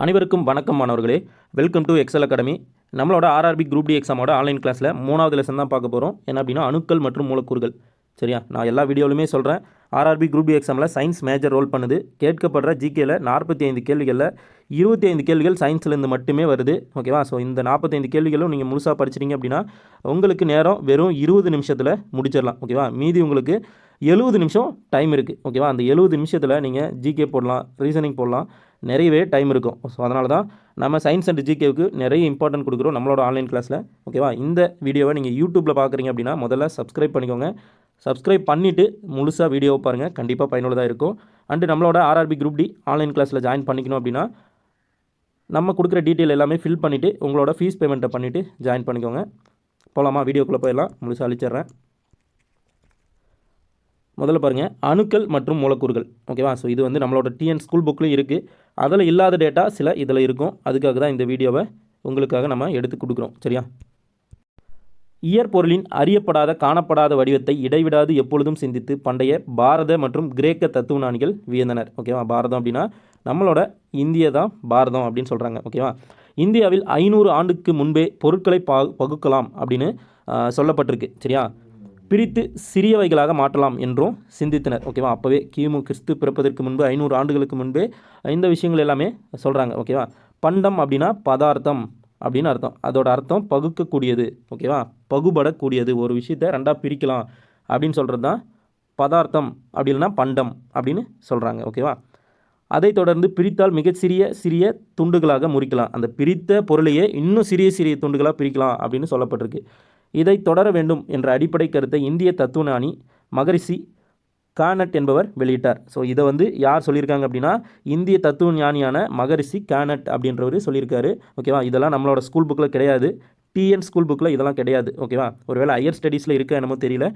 அனைவருக்கும் வணக்கம் மாணவர்களே. வெல்கம் டு எக்ஸல் அகாடமி நம்மளோட ஆர்ஆர்பி குரூப் டி எக்ஸாமோட ஆன்லைன் கிளாஸில் மூணாவது லெசன் தான் பார்க்க போகிறோம் என்ன அப்படின்னா அணுக்கள் மற்றும் மூலக்கூறுகள். சரியா? நான் எல்லா வீடியோவிலுமே சொல்கிறேன் ஆர்ஆர்பி குரூப் டி எக்ஸாமில் சயின்ஸ் மேஜர் ரோல் பண்ணுது. கேட்கப்படுற ஜிகேல நாற்பத்தி ஐந்து கேள்விகளில் இருபத்தி ஐந்து கேள்விகள் சயின்ஸ்லேருந்து மட்டுமே வருது. ஓகேவா ஸோ இந்த நாற்பத்தைந்து கேள்விகளும் நீங்கள் முழுசாக படிச்சிட்டிங்க அப்படின்னா உங்களுக்கு நேரம் வெறும் இருபது நிமிஷத்தில் முடிச்சிடலாம். ஓகேவா மீதி உங்களுக்கு எழுபது நிமிஷம் டைம் இருக்குது ஓகேவா அந்த எழுபது நிமிஷத்தில் நீங்கள் ஜிகே போடலாம் ரீசனிங் போடலாம். நிறையவே டைம் இருக்கும். ஸோ அதனால தான் நம்ம சயின்ஸ் அண்ட் ஜிகேவுக்கு நிறைய இம்பார்ட்டன்ட் கொடுக்குறோம் நம்மளோட ஆன்லைன் கிளாஸில் ஓகேவா இந்த வீடியோவை நீங்கள் யூடியூப்பில் பார்க்குறீங்க அப்படின்னா முதல்ல சப்ஸ்கிரைப் பண்ணிக்கோங்க. சப்ஸ்கிரைப் பண்ணிவிட்டு முழுசாக வீடியோவை பாருங்கள் கண்டிப்பாக பயனுள்ளதாக இருக்கும். அண்டு நம்மளோட ஆர்ஆர்பி குரூப் டி ஆன்லைன் கிளாஸில் ஜாயின் பண்ணிக்கணும் அப்படின்னா நம்ம கொடுக்குற டீட்டெயில் எல்லாமே ஃபில் பண்ணிவிட்டு உங்களோட ஃபீஸ் பேமெண்ட்டை பண்ணிவிட்டு ஜாயின் பண்ணிக்கோங்க. போகலாமா வீடியோக்குள்ளே போயிடலாம். முழுசாக அழிச்சிட்றேன். முதல்ல பாருங்கள் அணுக்கள் மற்றும் மூலக்கூறுகள். ஓகேவா ஸோ இது வந்து நம்மளோட டிஎன் ஸ்கூல் புக்லேயும் இருக்குது அதில் இல்லாத டேட்டா சில இதில் இருக்கும். அதுக்காக தான் இந்த வீடியோவை உங்களுக்காக நம்ம எடுத்து கொடுக்குறோம். சரியா? இயற்பொருளின் அறியப்படாத காணப்படாத வடிவத்தை இடைவிடாது எப்பொழுதும் சிந்தித்து பண்டைய பாரத மற்றும் கிரேக்க தத்துவஞானிகள் வியந்தனர். ஓகேவா? பாரதம் அப்படின்னா நம்மளோட இந்திய தான் பாரதம் அப்படின்னு சொல்கிறாங்க ஓகேவா? இந்தியாவில் ஐநூறு ஆண்டுக்கு முன்பே பொருட்களை பா பகுக்கலாம் அப்படின்னு சொல்லப்பட்டிருக்கு. சரியா? பிரித்து சிறியவைகளாக மாற்றலாம் என்றும் சிந்தித்தனர். ஓகேவா அப்போவே கிமு கிறிஸ்து பிறப்பதற்கு முன்பு ஐநூறு ஆண்டுகளுக்கு முன்பே இந்த விஷயங்கள் எல்லாமே சொல்கிறாங்க ஓகேவா பண்டம் அப்படின்னா பதார்த்தம் அப்படின்னு அர்த்தம். அதோட அர்த்தம் பகுக்கக்கூடியது. ஓகேவா பகுபடக்கூடியது. ஒரு விஷயத்தை ரெண்டாக பிரிக்கலாம் அப்படின்னு சொல்கிறது தான் பதார்த்தம். அப்படி இல்லைன்னா பண்டம் அப்படின்னு சொல்கிறாங்க ஓகேவா அதைத் தொடர்ந்து பிரித்தால் மிகச்சிறிய சிறிய துண்டுகளாக முறிக்கலாம். அந்த பிரித்த பொருளையே இன்னும் சிறிய சிறிய துண்டுகளாக பிரிக்கலாம் அப்படின்னு சொல்லப்பட்டிருக்கு. இதை தொடர வேண்டும் என்ற அடிப்படை கருத்தை இந்திய தத்துவஞானி மகரிஷி கானட் என்பவர் வெளியிட்டார். ஸோ இதை வந்து யார் சொல்லியிருக்காங்க அப்படின்னா இந்திய தத்துவ ஞானியான மகரிஷி கானட் அப்படின்றவர் சொல்லியிருக்காரு. ஓகேவா? இதெல்லாம் நம்மளோட ஸ்கூல் புக்கில் கிடையாது. டிஎன் ஸ்கூல் புக்கில் இதெல்லாம் கிடையாது. ஓகேவா? ஒருவேளை ஹையர் ஸ்டடீஸில் இருக்கா என்னமோ தெரியல.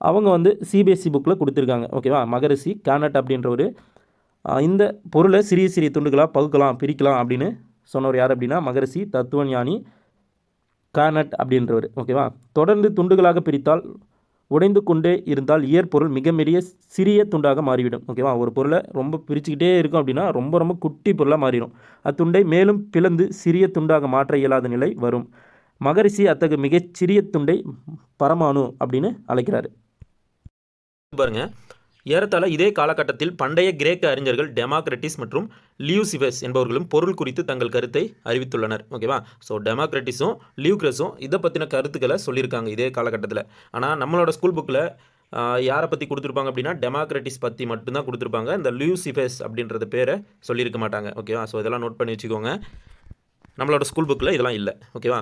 அவங்க வந்து சிபிஎஸ்சி புக்கில் கொடுத்துருக்காங்க. ஓகேவா? மகரிஷி கானட் அப்படின்றவர் இந்த பொருளை சிறிய சிறிய துண்டுகளாக பகுக்கலாம் பிரிக்கலாம் அப்படின்னு சொன்னவர் யார் அப்படின்னா மகரிஷி தத்துவ ஞானி கார்னட் அப்படின்றவர். ஓகேவா? தொடர்ந்து துண்டுகளாக பிரித்தால் உடைந்து கொண்டே இருந்தால் இயற்பொருள் மிக பெரிய சிறிய துண்டாக மாறிவிடும். ஓகேவா? ஒரு பொருளை ரொம்ப பிரிச்சுக்கிட்டே இருக்கும் அப்படின்னா ரொம்ப ரொம்ப குட்டி பொருளாக மாறிடும். அத்துண்டை மேலும் பிளந்து சிறிய துண்டாக மாற்ற இயலாத நிலை வரும். மகரிஷி அத்தகைய மிகச்சிறிய துண்டை பரமாணு அப்படின்னு அழைக்கிறாரு. பாருங்கள் ஏறத்தாழ இதே காலகட்டத்தில் பண்டைய கிரேக்க அறிஞர்கள் டெமோக்ரட்டிஸ் மற்றும் லியூசிவஸ் என்பவர்களும் பொருள் குறித்து தங்கள் கருத்தை அறிவித்துள்ளனர். ஓகேவா? ஸோ டெமோக்ரட்டிஸும் லியூக்ரஸும் இதை பற்றின கருத்துக்களை சொல்லியிருக்காங்க இதே காலகட்டத்தில். ஆனால் நம்மளோட ஸ்கூல் புக்கில் யாரை பற்றி கொடுத்துருப்பாங்க அப்படின்னா டெமோக்ரட்டிஸ் பற்றி மட்டும்தான் கொடுத்துருப்பாங்க. இந்த லியூசிஃபஸ் அப்படின்றது பேரை சொல்லியிருக்க மாட்டாங்க. ஓகேவா? ஸோ இதெல்லாம் நோட் பண்ணி வச்சுக்கோங்க. நம்மளோட ஸ்கூல் புக்கில் இதெல்லாம் இல்லை. ஓகேவா?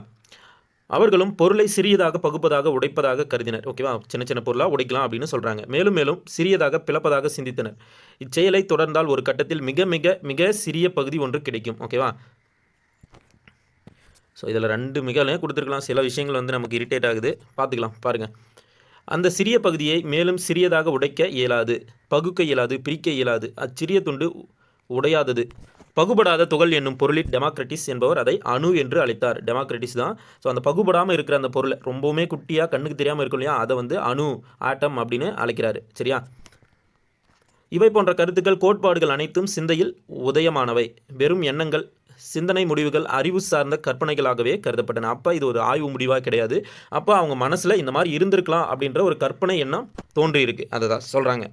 அவர்களும் பொருளை சிறியதாக பகுப்பதாக உடைப்பதாக கருதினர். ஓகேவா சின்ன சின்ன பொருளாக உடைக்கலாம் அப்படின்னு சொல்கிறாங்க மேலும் மேலும் சிறியதாக பிளப்பதாக சிந்தித்தனர். இச்செயலை தொடர்ந்தால் ஒரு கட்டத்தில் மிக மிக மிக சிறிய பகுதி ஒன்று கிடைக்கும். ஓகேவா ஸோ இதில் ரெண்டு மிகவும் கொடுத்துருக்கலாம். சில விஷயங்கள் வந்து நமக்கு இரிட்டேட் ஆகுது. பார்த்துக்கலாம் பாருங்கள் அந்த சிறிய பகுதியை மேலும் சிறியதாக உடைக்க இயலாது பகுக்க இயலாது பிரிக்க இயலாது. அச்சிறிய துண்டு உடையாதது. பகுபடாத துகள் என்னும் பொருளில் டெமோக்ரட்டிஸ் என்பவர் அதை அணு என்று அழைத்தார். டெமோக்ரட்டிஸ் தான். ஸோ அந்த பகுபடாமல் இருக்கிற அந்த பொருளை ரொம்பவுமே குட்டியாக கண்ணுக்கு தெரியாமல் இருக்கும் இல்லையா? அதை வந்து அணு ஆட்டம் அப்படின்னு அழைக்கிறாரு. சரியா? இவை போன்ற கருத்துக்கள் கோட்பாடுகள் அனைத்தும் சிந்தையில் உதயமானவை. வெறும் எண்ணங்கள் சிந்தனை முடிவுகள் அறிவு சார்ந்த கற்பனைகளாகவே கருதப்பட்டன. அப்போ இது ஒரு ஆய்வு முடிவாக கிடையாது. அப்போ அவங்க மனசில் இந்த மாதிரி இருந்திருக்கலாம் அப்படின்ற ஒரு கற்பனை எண்ணம் தோன்றியிருக்கு. அதை தான் சொல்கிறாங்க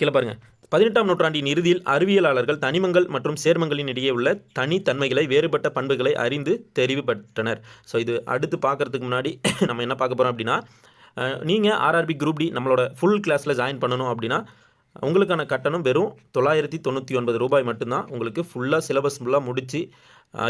கீழே பாருங்கள் பதினெட்டாம் நூற்றாண்டின் இறுதியில் அறிவியலாளர்கள் தனிமங்கள் மற்றும் சேர்மங்களின் இடையே உள்ள தனித்தன்மைகளை வேறுபட்ட பண்புகளை அறிந்து தெரிவு பெற்றனர். ஸோ இது அடுத்து பார்க்கறதுக்கு முன்னாடி நம்ம என்ன பார்க்க போகிறோம் அப்படின்னா நீங்கள் ஆர்ஆர்பி குரூப் டி நம்மளோட ஃபுல் கிளாஸில் ஜாயின் பண்ணணும் அப்படின்னா உங்களுக்கான கட்டணம் வெறும் தொள்ளாயிரத்தி தொண்ணூற்றி ஒன்பது ரூபாய் மட்டும்தான் உங்களுக்கு ஃபுல்லாக சிலபஸ் ஃபுல்லாக முடித்து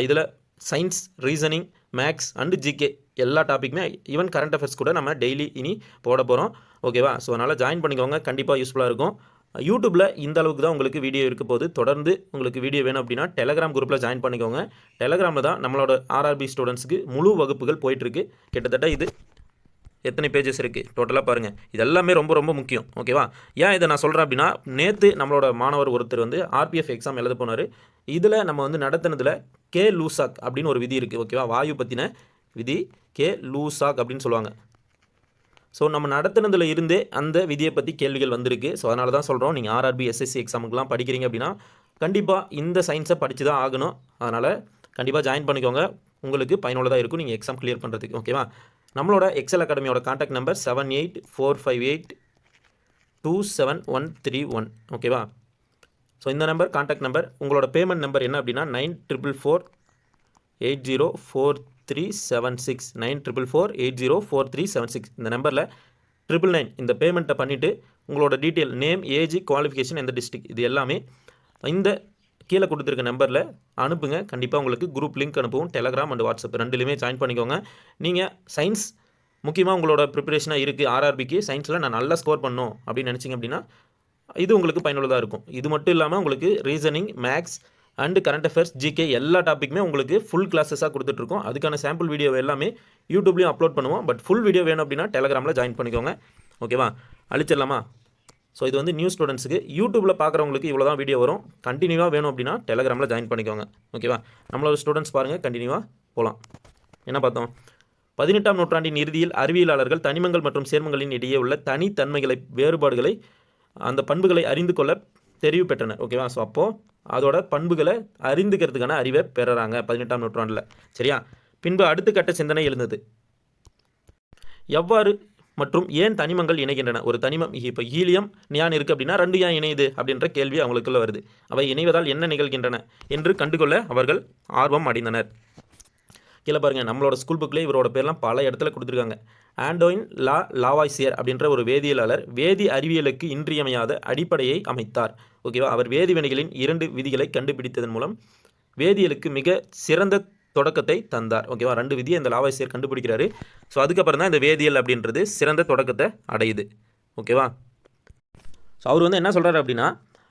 இதில் science reasoning maths and GK எல்லா டாப்பிக்குமே ஈவன் கரண்ட் அஃபேர்ஸ் கூட நம்ம டெய்லி இனி போட போகிறோம் ஓகேவா ஸோ அதனால் ஜாயின் பண்ணிக்கோங்க. கண்டிப்பாக யூஸ்ஃபுல்லாக இருக்கும். யூடியூப்பில் இந்த அளவுக்கு தான் உங்களுக்கு வீடியோ இருக்க போது தொடர்ந்து உங்களுக்கு வீடியோ வேணும் அப்படின்னா டெலகிராம் குரூப்பில் ஜாயின் பண்ணிக்கோங்க. டெலகிராமில் தான் நம்மளோட ஆர்ஆர்பி ஸ்டூடெண்ட்ஸுக்கு முழு வகுப்புகள் போயிட்டுருக்கு. கிட்டத்தட்ட இது எத்தனை பேஜஸ் இருக்குது டோட்டலாக பாருங்கள் இது எல்லாமே ரொம்ப ரொம்ப முக்கியம். ஓகேவா ஏன் இதை நான் சொல்கிறேன் அப்படின்னா நேற்று நம்மளோட மாணவர் ஒருத்தர் வந்து ஆர்பிஎஃப் எக்ஸாம் எழுத போனார். இதில் நம்ம வந்து நடத்தினதில் கே லூசாக் அப்படின்னு ஒரு விதி இருக்குது ஓகேவா வாயு பற்றின விதி கே லூசாக் அப்படின்னு சொல்லுவாங்க. ஸோ நம்ம நடத்துனதுல இருந்தே அந்த விதியை பற்றி கேள்விகள் வந்திருக்கு. ஸோ அதனால தான் சொல்கிறோம் நீங்கள் ஆர்ஆர்பி எஸ்எஸ்சி எக்ஸாமுக்குலாம் படிக்கிறீங்க அப்படின்னா கண்டிப்பாக இந்த சயின்ஸை படித்து தான் ஆகணும். அதனால் கண்டிப்பாக ஜாயின் பண்ணிக்கோங்க. உங்களுக்கு பயனுள்ளதாக இருக்கும். நீங்கள் எக்ஸாம் கிளியர் பண்ணுறதுக்கு ஓகேவா நம்மளோட Excel அகாடமியோட contact number seven eight four five eight two seven one three one ஓகேவா ஸோ இந்த நம்பர் காண்டாக்ட் நம்பர் உங்களோட பேமெண்ட் நம்பர் என்ன அப்படின்னா nine triple four eight zero four three seven six nine triple four eight zero four three seven six இந்த நம்பரில் triple nine இந்த பேமெண்ட்டை பண்ணிவிட்டு உங்களோட டீட்டெயில் நேம் ஏஜ் குவாலிஃபிகேஷன் எந்த டிஸ்ட்ரிக் இது எல்லாமே இந்த கீழே கொடுத்துருக்க நம்பரில் அனுப்புங்க. கண்டிப்பாக உங்களுக்கு குரூப் லிங்க் அனுப்புவோம். டெலகிராம் அண்ட் வாட்ஸ்அப் ரெண்டுலையுமே ஜாயின் பண்ணிக்கோங்க. நீங்கள் சயின்ஸ் முக்கியமாக உங்களோட ப்ரிப்பரேஷனாக இருக்குது ஆர்ஆர்பிக்கு சயின்ஸில் நான் நல்லா ஸ்கோர் பண்ணும் அப்படின்னு நினச்சிங்க அப்படின்னா இது உங்களுக்கு பயனுள்ளதாக இருக்கும். இது மட்டும் இல்லாமல் உங்களுக்கு reasoning maths and current affairs GK எல்லா டாப்பிக்குமே உங்களுக்கு ஃபுல் கிளாஸஸாக கொடுத்துட்ருக்கோம். அதுக்கான சாம்பிள் வீடியோ எல்லாமே யூடியூப்லேயும் அப்லோட் பண்ணுவோம். பட் ஃபுல் வீடியோ வேணும் அப்படின்னா டெலகிராமில் ஜாயின் பண்ணிக்கோங்க. ஓகேவா அழிச்சிடலாமா? ஸோ இது வந்து நியூ ஸ்டூடெண்ட்ஸுக்கு யூடியூப்பில் பார்க்குறவங்களுக்கு இவ்வளோ தான் வீடியோ வரும். கண்டினியூவாக வேணும் அப்படின்னா டெலகிராமில் ஜாயின் பண்ணிக்கோங்க. ஓகேவா நம்மளோட ஸ்டூடெண்ட்ஸ் பாருங்கள் கண்டினியூவாக போகலாம் என்ன பார்த்தோம்? பதினெட்டாம் நூற்றாண்டின் இறுதியில் அறிவியலாளர்கள் தனிமங்கள் மற்றும் சேர்மங்களின் இடையே உள்ள தனித்தன்மைகளை வேறுபாடுகளை அந்த பண்புகளை அறிந்து கொள்ள தெரிவு பெற்றனர். ஓகேவா ஸோ அப்போது அதோட பண்புகளை அறிந்துக்கிறதுக்கான அறிவை பெறுறாங்க பதினெட்டாம் நூற்றாண்டில். சரியா? பின்பு அடுத்த கட்ட சிந்தனை எழுந்தது. எவ்வாறு மற்றும் ஏன் தனிமங்கள் இணைகின்றன? ஒரு தனிமம் இப்போ ஹீலியம் நியான் இருக்குது அப்படின்னா ரெண்டு ஏன் இணையுது அப்படின்ற கேள்வி அவங்களுக்குள்ள வருது. அவை இணைவதால் என்ன நிகழ்கின்றன என்று கண்டுகொள்ள அவர்கள் ஆர்வம் அடைந்தனர். கீழே பாருங்கள் நம்மளோட ஸ்கூல் புக்கில் இவரோட பேர்லாம் பல இடத்துல கொடுத்துருக்காங்க. ஆண்டோயின் லா லாவாய்சியர் அப்படின்ற ஒரு வேதியியலாளர் வேதி அறிவியலுக்கு இன்றியமையாத அடிப்படையை அமைத்தார். ஓகேவா அவர் வேதிவினைகளின் இரண்டு விதிகளை கண்டுபிடித்ததன் மூலம் வேதியியலுக்கு மிக சிறந்த தொடக்கத்தை தந்தார். ஓகேவா ரெண்டு விதியை இந்த லாவாய்சியர் கண்டுபிடிக்கிறாரு. ஸோ அதுக்கப்புறம் தான் இந்த வேதியியல் அப்படின்றது சிறந்த தொடக்கத்தை அடையுது. ஓகேவா ஸோ அவர் வந்து என்ன சொல்கிறாரு அப்படின்னா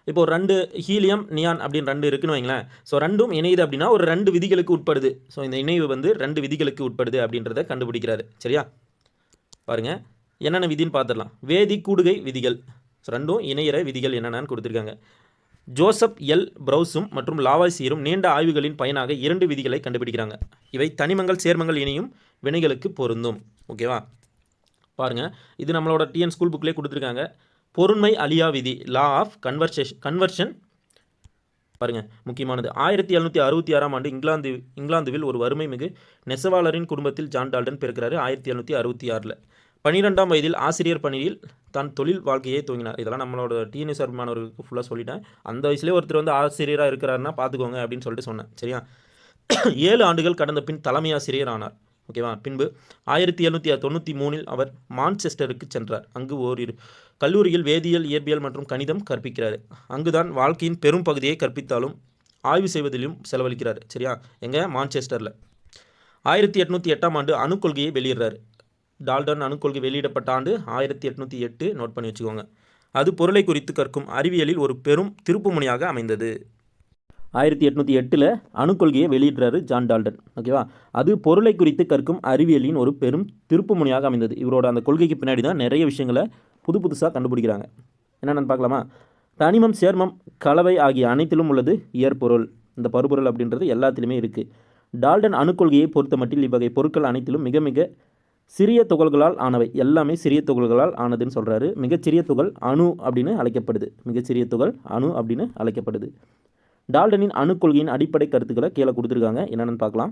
இப்போ ஒரு ரெண்டு ஹீலியம் நியான் அப்படின்னு ரெண்டு இருக்குன்னு வைங்களேன். ஸோ ரெண்டும் இணையுது அப்படின்னா ஒரு ரெண்டு விதிகளுக்கு உட்படுது. ஸோ இந்த இணைவு வந்து ரெண்டு விதிகளுக்கு உட்படுது அப்படின்றத கண்டுபிடிக்கிறாரு. சரியா? பாருங்கள் என்னென்ன விதின்னு பார்த்துடலாம். வேதி கூடுகை விதிகள். ஸோ ரெண்டும் இணையிற விதிகள் என்னென்னு கொடுத்துருக்காங்க. Joseph L. ப்ரௌஸும் மற்றும் லாவாசியரும் நீண்ட ஆய்வுகளின் பயனாக இரண்டு விதிகளை கண்டுபிடிக்கிறாங்க. இவை தனிமங்கள் சேர்மங்கள் இணையும் வினைகளுக்கு பொருந்தும். ஓகேவா? பாருங்கள் இது நம்மளோட டிஎன் ஸ்கூல் புக்லேயே கொடுத்துருக்காங்க. பொருண்மை அழியா விதி லா ஆஃப் கன்வர்சேஷன் கன்வர்ஷன் பாருங்கள் முக்கியமானது. ஆயிரத்தி எழுநூற்றி அறுபத்தி ஆறாம் ஆண்டு இங்கிலாந்து இங்கிலாந்துவில் ஒரு வறுமை மிகு நெசவாளரின் குடும்பத்தில் ஜான் டால்டன் பிறக்கிறாரு ஆயிரத்தி எழுநூற்றி அறுபத்தி ஆறில். பன்னிரெண்டாம் வயதில் ஆசிரியர் பணியில் தான் தொழில் வாழ்க்கையை துவங்கினார். இதெல்லாம் நம்மளோட டிஎன்எஸ் மாணவர்களுக்கு ஃபுல்லாக சொல்லிட்டேன். அந்த வயசுலேயே ஒருத்தர் வந்து ஆசிரியராக இருக்கிறாருன்னா பார்த்துக்கோங்க அப்படின்னு சொல்லிட்டு சொன்னேன். சரியா? ஏழு ஆண்டுகள் கடந்த பின் தலைமை ஆசிரியர் ஆனார். ஓகேவா? பின்பு ஆயிரத்தி எழுநூற்றி தொண்ணூற்றி மூணில் அவர் மான்செஸ்டருக்கு சென்றார். அங்கு ஓரிரு கல்லூரியில் வேதியியல் இயற்பியல் மற்றும் கணிதம் கற்பிக்கிறார். அங்குதான் வாழ்க்கையின் பெரும் பகுதியை கற்பித்தாலும் ஆய்வு செய்வதிலும் செலவழிக்கிறார். சரியா? எங்கே? மான்செஸ்டரில். ஆயிரத்தி எட்நூற்றி எட்டாம் ஆண்டு அணுக்கொள்கையை வெளியிடுறாரு. டால்டன் அணுக்கொள்கை வெளியிடப்பட்ட ஆண்டு ஆயிரத்தி எட்நூற்றி எட்டு நோட் பண்ணி வச்சுக்கோங்க. அது பொருளை குறித்து கற்கும் அறிவியலில் ஒரு பெரும் திருப்புமுனையாக அமைந்தது. ஆயிரத்தி எட்நூற்றி எட்டில் அணுக்கொள்கையை வெளியிடுறாரு ஜான் டால்டன். ஓகேவா அது பொருளை குறித்து கற்கும் அறிவியலின் ஒரு பெரும் திருப்புமுனையாக அமைந்தது. இவரோட அந்த கொள்கைக்கு பின்னாடி தான் நிறைய விஷயங்களை புது புதுசாக கண்டுபிடிக்கிறாங்க. என்னென்னு பார்க்கலாமா? தனிமம் சேர்மம் கலவை ஆகிய அனைத்திலும் உள்ளது இயற்பொருள். இந்த பருப்பொருள் அப்படின்றது எல்லாத்திலுமே இருக்குது டால்டன் அணுக்கொள்கையை பொறுத்த மட்டில் இவ்வகை பொருட்கள் அனைத்திலும் மிக மிக சிறிய துகள்களால் ஆனவை. எல்லாமே சிறிய துகள்களால் ஆனதுன்னு சொல்கிறாரு மிகச்சிறிய துகள் அணு அப்படின்னு அழைக்கப்படுது. மிகச்சிறிய துகள் அணு அப்படின்னு அழைக்கப்படுது. டால்டனின் அணுக்கொள்கையின் அடிப்படை கருத்துக்களை கீழே கொடுத்துருக்காங்க. என்னென்னு பார்க்கலாம்.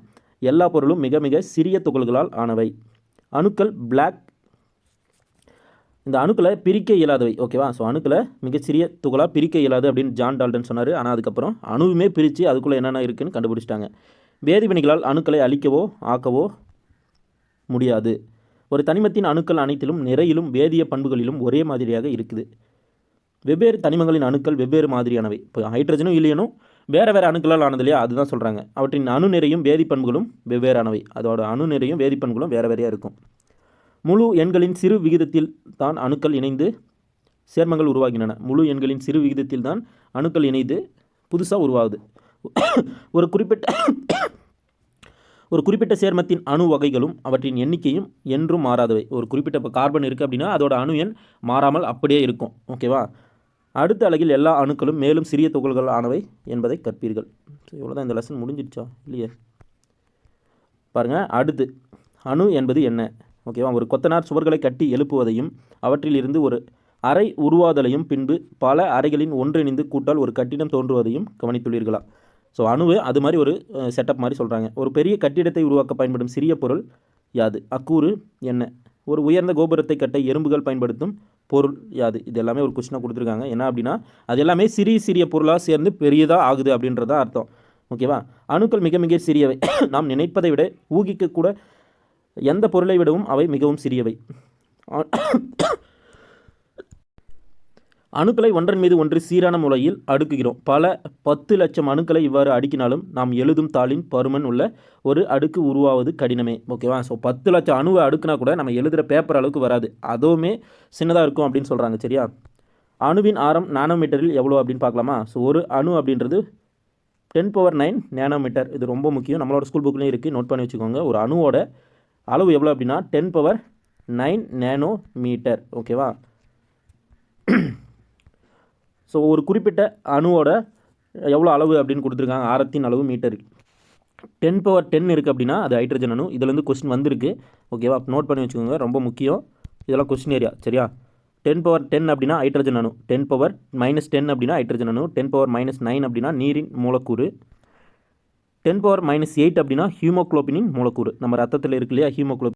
எல்லா பொருளும் மிக மிக சிறிய துகள்களால் ஆனவை. அணுக்கள் பிளாக் இந்த அணுக்களை பிரிக்க இயலாதவை. ஓகேவா ஸோ அணுக்களை மிகச்சிறிய துகளாக பிரிக்க இயலாது அப்படின்னு ஜான் டால்டன் சொன்னார். ஆனால் அதுக்கப்புறம் அணுவுமே பிரித்து அதுக்குள்ளே என்னென்ன இருக்குதுன்னு கண்டுபிடிச்சிட்டாங்க. வேதிவினைகளால் அணுக்களை அழிக்கவோ ஆக்கவோ முடியாது. ஒரு தனிமத்தின் அணுக்கள் அனைத்திலும் நிறையிலும் வேதிய பண்புகளிலும் ஒரே மாதிரியாக இருக்குது. வெவ்வேறு தனிமங்களின் அணுக்கள் வெவ்வேறு மாதிரியானவை. இப்போ ஹைட்ரஜனும் இல்லையனும் வேறு வேறு அணுக்களால் ஆனது இல்லையா? அதுதான் சொல்கிறாங்க அவற்றின் அணு நிறையும் வேதிப்பண்புகளும் வெவ்வேறானவை. அதோட அணு நிறையும் வேதிப்பண்புகளும் வேறு வேறையாக இருக்கும். முழு எண்களின் சிறு விகிதத்தில் தான் அணுக்கள் இணைந்து சேர்மங்கள் உருவாகின்றன. முழு எண்களின் சிறு விகிதத்தில் தான் அணுக்கள் இணைந்து புதுசாக உருவாகுது. ஒரு குறிப்பிட்ட ஒரு குறிப்பிட்ட சேர்மத்தின் அணு வகைகளும் அவற்றின் எண்ணிக்கையும் என்றும் மாறாதவை. ஒரு குறிப்பிட்ட இப்போ கார்பன் இருக்குது அப்படின்னா அதோட அணு எண் மாறாமல் அப்படியே இருக்கும். ஓகேவா அடுத்த அழகில் எல்லா அணுக்களும் மேலும் சிறிய துகள்கள் ஆனவை என்பதை கற்பீர்கள். ஸோ இவ்வளோதான் இந்த லெசன் முடிஞ்சிடுச்சா? இல்லையே? பாருங்கள் அடுத்து அணு என்பது என்ன? ஓகேவா ஒரு கொத்தனார் சுவர்களை கட்டி எழுப்புவதையும் அவற்றில் இருந்து ஒரு அறை உருவாதலையும் பின்பு பல அறைகளின் ஒன்றிணைந்து கூட்டால் ஒரு கட்டிடம் தோன்றுவதையும் கவனித்துள்ளீர்களா? ஸோ அணுவு அது மாதிரி ஒரு செட்டப் மாதிரி சொல்கிறாங்க ஒரு பெரிய கட்டிடத்தை உருவாக்க பயன்படும் சிறிய பொருள் யாது? அக்கூறு என்ன? ஒரு உயர்ந்த கோபுரத்தை கட்ட எறும்புகள் பயன்படுத்தும் பொருள். யாது இது எல்லாமே ஒரு கொஸ்டினாக கொடுத்துருக்காங்க. என்ன அப்படின்னா அது எல்லாமே சிறிய சிறிய பொருளாக சேர்ந்து பெரியதாக ஆகுது அப்படின்றத அர்த்தம். ஓகேவா அணுக்கள் மிக மிக சிறியவை. நாம் நினைப்பதை விட ஊகிக்கக்கூட எந்த பொருளை விடவும் அவை மிகவும் சிறியவை. அணுக்களை ஒன்றன் மீது ஒன்று சீரான முறையில் அடுக்குகிறோம். பல பத்து லட்சம் அணுக்களை இவ்வாறு அடுக்கினாலும் நாம் எழுதும் தாளின் பருமன் உள்ள ஒரு அடுக்கு உருவாவது கடினமே. ஓகேவா ஸோ பத்து லட்சம் அணுவை அடுக்குனா கூட நம்ம எழுதுகிற பேப்பர் அளவுக்கு வராது. அதுவுமே சின்னதாக இருக்கும் அப்படின்னு சொல்கிறாங்க சரியா? அணுவின் ஆரம் நானோமீட்டரில் எவ்வளோ அப்படின்னு பார்க்கலாமா? ஸோ ஒரு அணு அப்படின்றது டென் பவர் நைன் நேனோமீட்டர் இது ரொம்ப முக்கியம். நம்மளோட ஸ்கூல் புக்லேயும் இருக்குது நோட் பண்ணி வச்சுக்கோங்க. ஒரு அணுவோட அளவு எவ்வளோ அப்படின்னா ten power nine nano metre ஓகேவா ஸோ ஒரு குறிப்பிட்ட அணுவோட எவ்வளோ அளவு அப்படின்னு கொடுத்துருக்காங்க? ஆரத்தின் அளவு மீட்டர் டென் பவர் டென் இருக்குது அப்படின்னா அது ஹைட்ரஜன் அணு. இதுலேருந்து கொஸ்டின் வந்திருக்கு. ஓகேவா நோட் பண்ணி வச்சுக்கோங்க. ரொம்ப முக்கியம். இதெல்லாம் கொஸ்டின் ஏரியா சரியா? டென் பவர் டென் அப்படின்னா ஹைட்ரஜன் அணு. டென் பவர் மைனஸ் டென் அப்படின்னா ஹைட்ரஜன் அணு. டென் பவர் மைனஸ் நைன் அப்படின்னா நீரின் மூலக்கூறு. டென் பவர் மைனஸ் எயிட் அப்படின்னா ஹீமோக்ளோபினின் மூலக்கூறு. நம்ம ரத்தத்தில் இருக்கு இல்லையா? ஹீமோக்ளோபின்